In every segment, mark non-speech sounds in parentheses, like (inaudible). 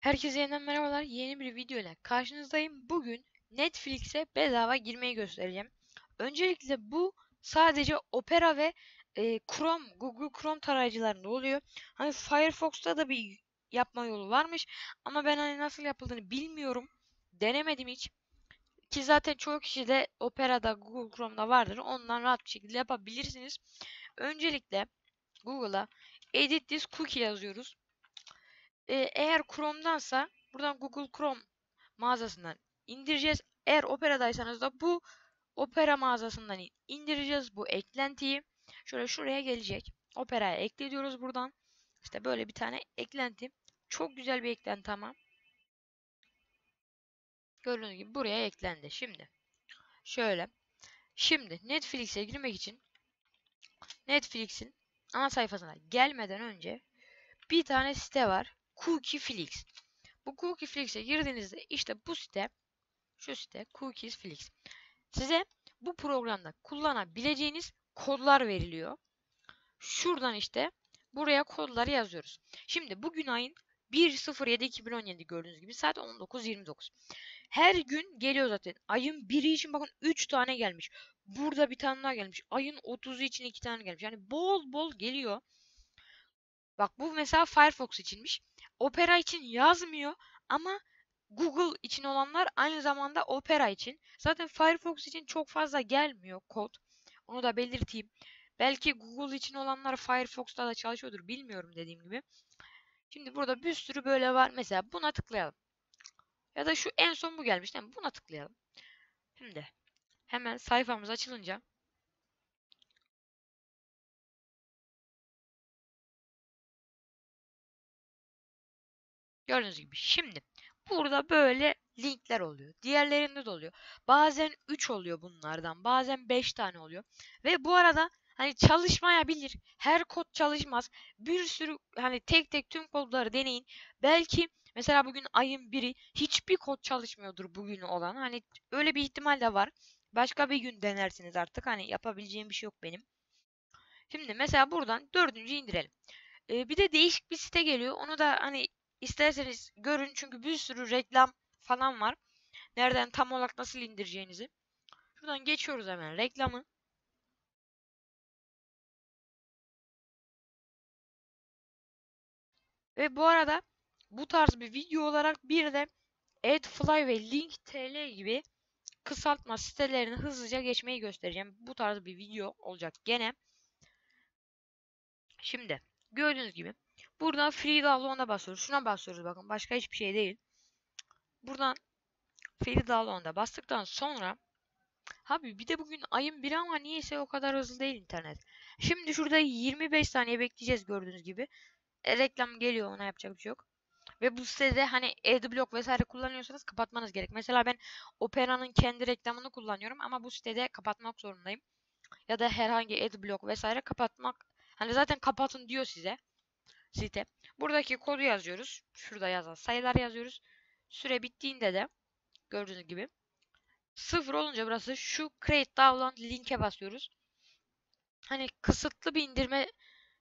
Herkese yeniden merhabalar. Yeni bir video ile karşınızdayım. Bugün Netflix'e bedava girmeyi göstereceğim. Öncelikle bu sadece Opera ve e, Chrome, Google Chrome tarayıcılarında oluyor. Hani Firefox'ta da bir yapma yolu varmış. Ama ben hani nasıl yapıldığını bilmiyorum. Denemedim hiç. Ki zaten çoğu kişi de Opera'da, Google Chrome'da vardır. Ondan rahat bir şekilde yapabilirsiniz. Öncelikle Google'a Edit this cookie yazıyoruz. Ee, eğer Chrome'dansa buradan Google Chrome mağazasından indireceğiz. Eğer Opera'daysanız da bu Opera mağazasından indireceğiz bu eklentiyi. Şöyle şuraya gelecek. Opera'ya ekliyoruz buradan. İşte böyle bir tane eklenti. Çok güzel bir eklenti ama. Gördüğünüz gibi buraya eklendi. Şimdi şöyle. Şimdi Netflix'e girmek için Netflix'in ana sayfasına gelmeden önce bir tane site var. Cookieflix. Bu Cookieflix'e girdiğinizde işte bu site şu site Cookiesflix. Size bu programda kullanabileceğiniz kodlar veriliyor. Şuradan işte buraya kodları yazıyoruz. Şimdi bugün ayın 1.07.2017 gördüğünüz gibi saat 19.29. Her gün geliyor zaten. Ayın 1'i için bakın 3 tane gelmiş. Burada bir tane daha gelmiş. Ayın 30'u için 2 tane gelmiş. Yani bol bol geliyor. Bak bu mesela Firefox içinmiş. Opera için yazmıyor ama Google için olanlar aynı zamanda Opera için. Zaten Firefox için çok fazla gelmiyor kod. Onu da belirteyim. Belki Google için olanlar Firefox'ta da çalışıyordur. Bilmiyorum dediğim gibi. Şimdi burada bir sürü böyle var. Mesela buna tıklayalım. Ya da şu en son bu gelmiş. Değil mi? Buna tıklayalım. Şimdi hemen sayfamız açılınca Gördüğünüz gibi. Şimdi burada böyle linkler oluyor. Diğerlerinde de oluyor. Bazen 3 oluyor bunlardan. Bazen 5 tane oluyor. Ve bu arada hani çalışmayabilir. Her kod çalışmaz. Bir sürü hani tek tek tüm kodları deneyin. Belki mesela bugün ayın biri hiçbir kod çalışmıyordur bugün olan. Hani öyle bir ihtimal de var. Başka bir gün denersiniz artık. Hani yapabileceğim bir şey yok benim. Şimdi mesela buradan dördüncü indirelim. Ee, bir de değişik bir site geliyor. Onu da hani İsterseniz görün çünkü bir sürü reklam falan var. Nereden tam olarak nasıl indireceğinizi. Şuradan geçiyoruz hemen reklamı. Ve bu arada bu tarz bir video olarak bir de AdFly ve Link.tl gibi kısaltma sitelerini hızlıca geçmeyi göstereceğim. Bu tarz bir video olacak gene. Şimdi gördüğünüz gibi Buradan free download'a basıyoruz. Şuna basıyoruz bakın. Başka hiçbir şey değil. Buradan free download'a bastıktan sonra Abi bir de bugün ayın 1 ama niyeyse o kadar hızlı değil internet. Şimdi şurada 25 saniye bekleyeceğiz gördüğünüz gibi. E, reklam geliyor ona yapacak bir şey yok. Ve bu sitede hani adblock vesaire kullanıyorsanız kapatmanız gerek. Mesela ben Opera'nın kendi reklamını kullanıyorum ama bu sitede kapatmak zorundayım. Ya da herhangi adblock vesaire kapatmak hani zaten kapatın diyor size site. Buradaki kodu yazıyoruz. Şurada yazan sayılar yazıyoruz. Süre bittiğinde de gördüğünüz gibi sıfır olunca burası şu create download linke basıyoruz. Hani kısıtlı bir indirme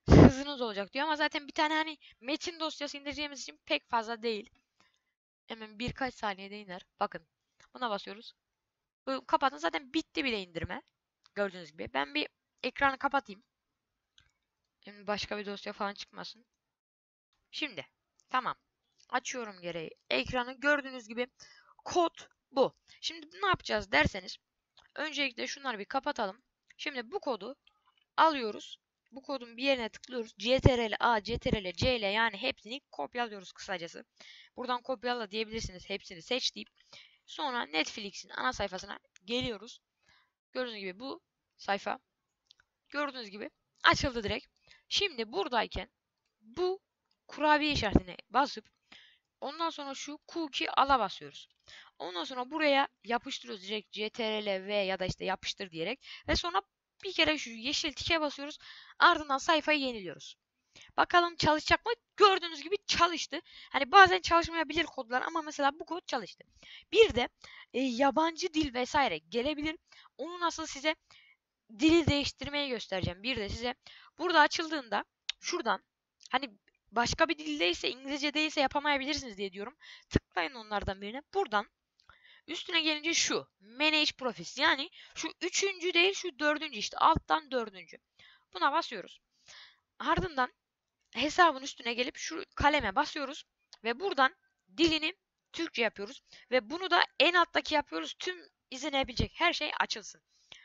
hızınız olacak diyor ama zaten bir tane hani metin dosyası indireceğimiz için pek fazla değil. Hemen birkaç saniyede iner. Bakın. Buna basıyoruz. Kapatın. Zaten bitti bile indirme. Gördüğünüz gibi. Ben bir ekranı kapatayım. Başka bir dosya falan çıkmasın. Şimdi tamam. Açıyorum gereği. Ekranı gördüğünüz gibi kod bu. Şimdi ne yapacağız derseniz öncelikle şunları bir kapatalım. Şimdi bu kodu alıyoruz. Bu kodun bir yerine tıklıyoruz. CTRL A, CTRL C ile yani hepsini kopyalıyoruz kısacası. Buradan kopyala diyebilirsiniz. Hepsini seç deyip sonra Netflix'in ana sayfasına geliyoruz. Gördüğünüz gibi bu sayfa gördüğünüz gibi açıldı direkt. Şimdi buradayken bu kurabiye işaretine basıp ondan sonra şu cookie ala basıyoruz. Ondan sonra buraya yapıştırıyoruz direkt CTRL V ya da işte yapıştır diyerek ve sonra bir kere şu yeşil tike basıyoruz. Ardından sayfayı yeniliyoruz. Bakalım çalışacak mı? Gördüğünüz gibi çalıştı. Hani bazen çalışmayabilir kodlar ama mesela bu kod çalıştı. Bir de e, yabancı dil vesaire gelebilir. Onu nasıl size dili değiştirmeyi göstereceğim. Bir de size burada açıldığında şuradan hani başka bir dildeyse İngilizce değilse yapamayabilirsiniz diye diyorum. Tıklayın onlardan birine. Buradan üstüne gelince şu Manage Profits yani şu üçüncü değil şu dördüncü işte alttan dördüncü. Buna basıyoruz. Ardından hesabın üstüne gelip şu kaleme basıyoruz ve buradan dilini Türkçe yapıyoruz ve bunu da en alttaki yapıyoruz. Tüm izlenebilecek her şey açılsın.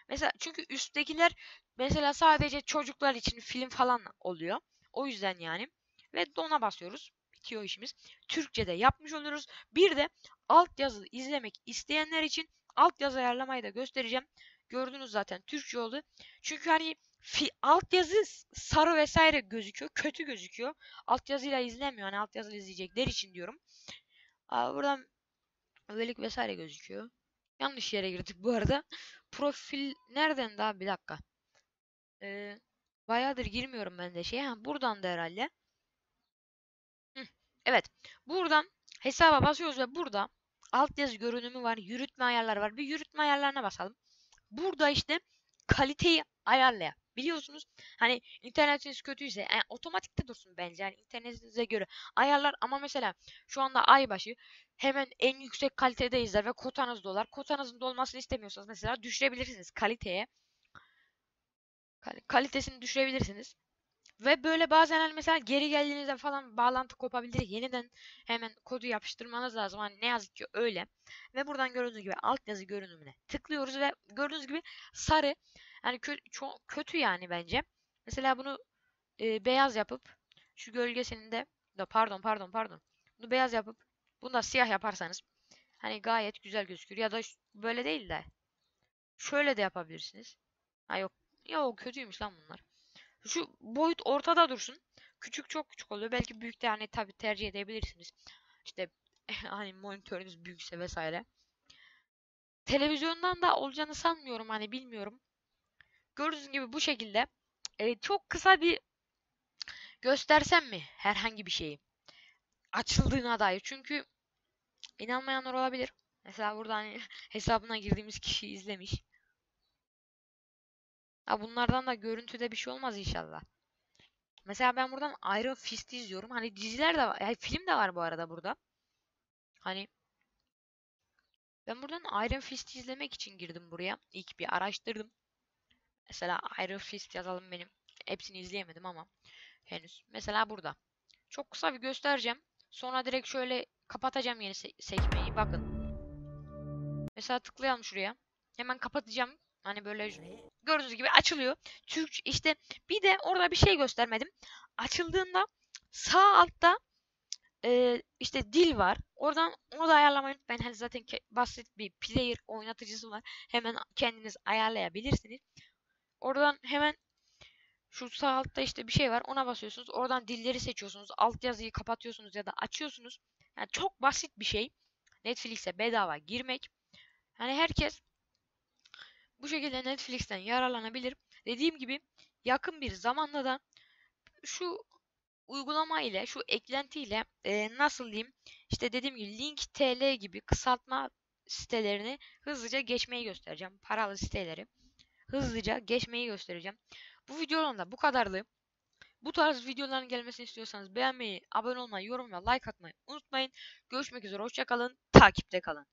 Mesela çünkü üsttekiler mesela sadece çocuklar için film falan oluyor. O yüzden yani. Ve dona basıyoruz. Bitiyor işimiz. Türkçe'de yapmış oluyoruz. Bir de altyazı izlemek isteyenler için altyazı ayarlamayı da göstereceğim. Gördünüz zaten Türkçe oldu. Çünkü hani fi, altyazı sarı vesaire gözüküyor. Kötü gözüküyor. Altyazıyla izlemiyor. Hani altyazıyla izleyecekler için diyorum. Aa, buradan özellik vesaire gözüküyor. Yanlış yere girdik bu arada. Profil nereden daha bir dakika. Ee, bayağıdır girmiyorum ben de şey. Ha, buradan da herhalde. Evet. Buradan hesaba basıyoruz ve burada altyazı görünümü var. Yürütme ayarları var. Bir yürütme ayarlarına basalım. Burada işte kaliteyi ayarlaya. Biliyorsunuz hani internetiniz kötüyse yani otomatikte dursun bence yani internetinize göre ayarlar ama mesela şu anda ay başı hemen en yüksek kalitede izler ve kotanız dolar. Kotanızın dolmasını istemiyorsanız mesela düşürebilirsiniz kaliteye. Kalitesini düşürebilirsiniz. Ve böyle bazen hani mesela geri geldiğinizde falan bağlantı kopabilir. Yeniden hemen kodu yapıştırmanız lazım. Hani ne yazık ki öyle. Ve buradan gördüğünüz gibi altyazı görünümüne tıklıyoruz ve gördüğünüz gibi sarı yani kö kötü yani bence. Mesela bunu e, beyaz yapıp şu gölgesini de pardon pardon pardon. Bunu beyaz yapıp bunu da siyah yaparsanız hani gayet güzel gözükür ya da böyle değil de şöyle de yapabilirsiniz. Ha yok. Yok kötüymüş lan bunlar. Şu boyut ortada dursun. Küçük çok küçük oluyor. Belki büyük de hani tabi tercih edebilirsiniz. İşte (laughs) hani monitörünüz büyükse vesaire. Televizyondan da olacağını sanmıyorum hani bilmiyorum. Gördüğünüz gibi bu şekilde e, çok kısa bir göstersem mi herhangi bir şeyi açıldığına dair. Çünkü inanmayanlar olabilir. Mesela burada hani (laughs) hesabına girdiğimiz kişi izlemiş. Ha bunlardan da görüntüde bir şey olmaz inşallah. Mesela ben buradan Iron Fist izliyorum. Hani diziler de var. Yani film de var bu arada burada. Hani ben buradan Iron Fist izlemek için girdim buraya. İlk bir araştırdım. Mesela Iron Fist yazalım benim. Hepsini izleyemedim ama henüz. Mesela burada. Çok kısa bir göstereceğim. Sonra direkt şöyle kapatacağım yeni se sekmeyi. Bakın. Mesela tıklayalım şuraya. Hemen kapatacağım. Hani böyle gördüğünüz gibi açılıyor. Türk işte bir de orada bir şey göstermedim. Açıldığında sağ altta e, işte dil var. Oradan onu da ayarlamayı unutmayın. Hani zaten basit bir player oynatıcısı var. Hemen kendiniz ayarlayabilirsiniz. Oradan hemen şu sağ altta işte bir şey var. Ona basıyorsunuz. Oradan dilleri seçiyorsunuz. Altyazıyı kapatıyorsunuz ya da açıyorsunuz. Yani çok basit bir şey. Netflix'e bedava girmek. Yani herkes bu şekilde Netflix'ten yararlanabilir. Dediğim gibi yakın bir zamanda da şu uygulama ile şu eklenti ile e, nasıl diyeyim işte dediğim gibi link tl gibi kısaltma sitelerini hızlıca geçmeyi göstereceğim. Paralı siteleri hızlıca geçmeyi göstereceğim. Bu videonun da bu kadardı. Bu tarz videoların gelmesini istiyorsanız beğenmeyi, abone olmayı, yorum ve like atmayı unutmayın. Görüşmek üzere, hoşçakalın, takipte kalın.